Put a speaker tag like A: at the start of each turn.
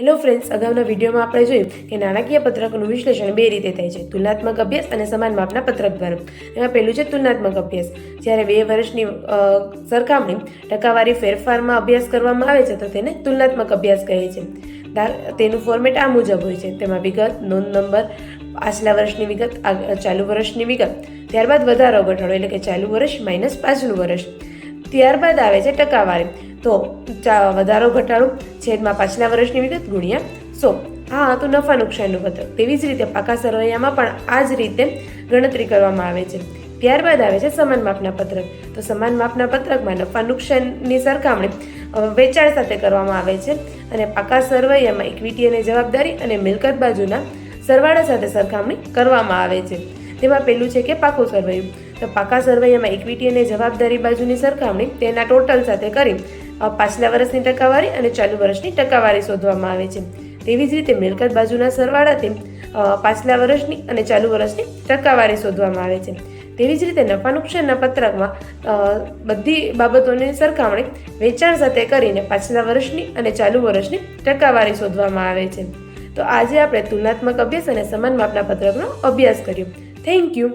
A: Hello friends અગાઉના વિડીયોમાં આપણે જોયું કે નાણાકીય પત્રકનું વિશ્લેષણ બે રીતે થાય છે, તુલનાત્મક અભ્યાસ અને સમાન માપના પત્રક દ્વારા એમાં પહેલું છે તુલનાત્મક અભ્યાસ. જ્યારે બે વર્ષની સરખામણી ટકાવારી ફેરફારમાં અભ્યાસ કરવામાં આવે છે, તો તેને તુલનાત્મક અભ્યાસ કહે છે. તેનું ફોર્મેટ આ મુજબ હોય છે. તેમાં વિગત, નોંધ નંબર, પાછલા વર્ષની વિગત ચાલુ વર્ષની વિગત, ત્યારબાદ વધારો ઘટાડો એટલે કે ચાલુ વર્ષ માઇનસ પાછલું વર્ષ. ત્યારબાદ આવે છે ટકાવારી. તો વધારો ઘટાડો છેદમાં પાછલા વર્ષની વિગત ગુણ્યા સો, આ હતું નફા નુકસાનનું પત્રક તેવી જ રીતે પાકા સરવૈયામાં પણ આ જ રીતે ગણતરી કરવામાં આવે છે. ત્યારબાદ આવે છે સમાન માપના પત્રક. તો સમાન માપના પત્રકમાં નફા નુકસાનની સરખામણી વેચાણ સાથે કરવામાં આવે છે અને પાકા સરવૈયામાં ઇક્વિટી અને જવાબદારી અને મિલકત બાજુના સરવાળા સાથે સરખામણી કરવામાં આવે છે. તેમાં પહેલું છે કે પાકું સરવૈયું. તો પાકા સરવૈયામાં ઇક્વિટી અને જવાબદારી બાજુની સરખામણી તેના ટોટલ સાથે કરી પાછલા વર્ષની ટકાવારી અને ચાલુ વર્ષની ટકાવારી શોધવામાં આવે છે. તેવી જ રીતે મિલકત બાજુના સરવાળાથી પાછલા વર્ષની અને ચાલુ વર્ષની ટકાવારી શોધવામાં આવે છે. તેવી જ રીતે નફા નુકસાનના પત્રકમાં બધી બાબતોની સરખામણી વેચાણ સાથે કરીને પાછલા વર્ષની અને ચાલુ વર્ષની ટકાવારી શોધવામાં આવે છે. તો આજે આપણે તુલનાત્મક અભ્યાસ અને સમાન માપના પત્રકનો અભ્યાસ કર્યો. Thank you.